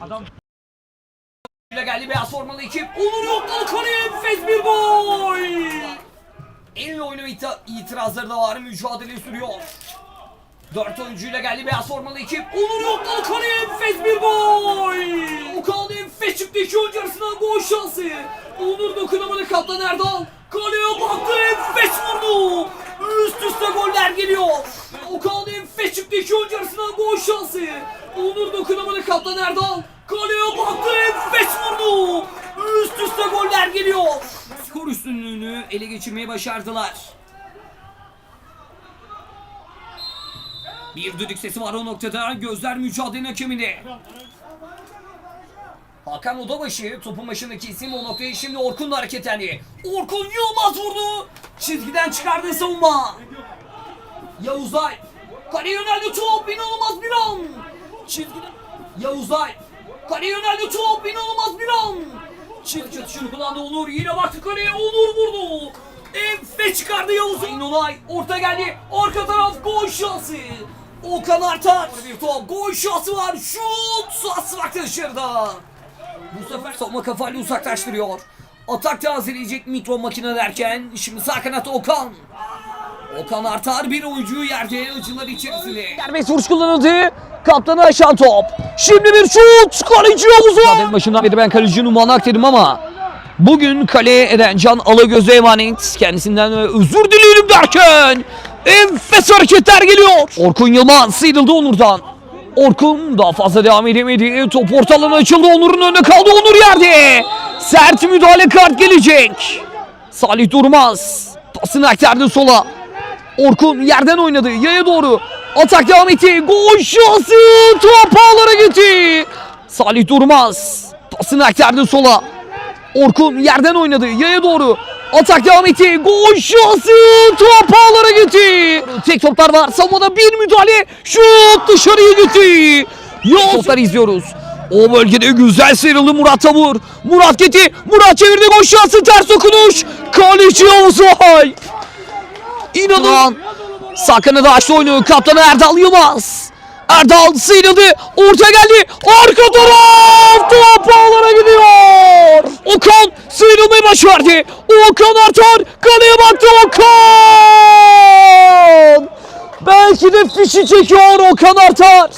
Adam ile geldi beyaz formalı ekip. Onur yokladı kaleye enfes bir gol. İyi oyunu ita- itirazları da var. Mücadele sürüyor. Dört oyuncuyla geldi beyaz formalı ekip. Onur yokladı kaleye enfes bir gol. Okan enfes çıktı iki oyuncu arasından gol şansı. Onur dokunamadı kaptan Erdal. Kaleye baktı enfes vurdu. Üst üste goller geliyor. Okan enfes çıktı iki oyuncu arasından gol şansı. Onur dokunamadı kaptan Erdal. Kaleye baktı enfes vurdu. Üst üste goller geliyor. Skor üstünlüğünü ele geçirmeyi başardılar. Bir düdük sesi var o noktada. Gözler mücadele hakeminde. Hakan Odabaşı topun başındaki isim o noktaya şimdi Orkun da hareketlendi. Orkun Yılmaz vurdu. Çizgiden çıkardı savunma. Yavuzay. Kaleye yöneldi top. inanılmaz bir an. Çizgiden. Yavuzay. Kaleye yöneldi top. inanılmaz bir an. Çizgi atışını kullandı Onur. Yine baktı kaleye. Onur vurdu. Enfes çıkardı Yavuz. İnolay. Orta geldi. Arka taraf gol şansı. Okan Artar. Bir top. Gol şansı var. Şut. Sahası vakti dışarıda. Bu sefer savunma kafayla uzaklaştırıyor. Atak tazeleyecek mikro makine derken şimdi sağ kanatta Okan. Okan Artar bir oyuncuyu yerde acılar içerisinde. Serbest vuruş kullanıldı. Kaptanı aşan top. Şimdi bir şut. Kaleci Yavuz'a. Zaten başından beri ben kaleci Numan Akderim ama bugün kaleye Erencan Alagöz'e emanet. Kendisinden özür dileyelim derken enfes hareketler geliyor. Orkun Yılmaz sıyrıldı Onur'dan. Orkun daha fazla devam edemedi. Top ortalığına açıldı. Onur'un önünde kaldı. Onur yerde. Sert müdahale kart gelecek. Salih Durmaz. Pasını aktardı sola. Orkun yerden oynadı. Yaya doğru. Atak devam etti. Gol şansı. Top ağlara gitti. Salih Durmaz. Pasını aktardı sola. Orkun yerden oynadı. Yaya doğru. Atak devam etti. Gol şansı. Top ağlara gitti. Tek toplar var. Savunmada bir müdahale. Şut dışarıya gitti. Yol toplar izliyoruz. O bölgede güzel sıyrıldı Murat Tavur. Murat gitti. Murat çevirdi gol şansı. Ters dokunuş. Kaleci Yavuzay. İnanın. Sakını da açtı oyunu. Kaptanı Erdal Yılmaz. Erdal sıyrıldı. Orta geldi. Arka taraf. Top ağlara gidiyor. Okan sıyrılmayı başardı. Okan Artar. Kaleye baktı Okan. Belki de fişi çekiyor Okan Artar.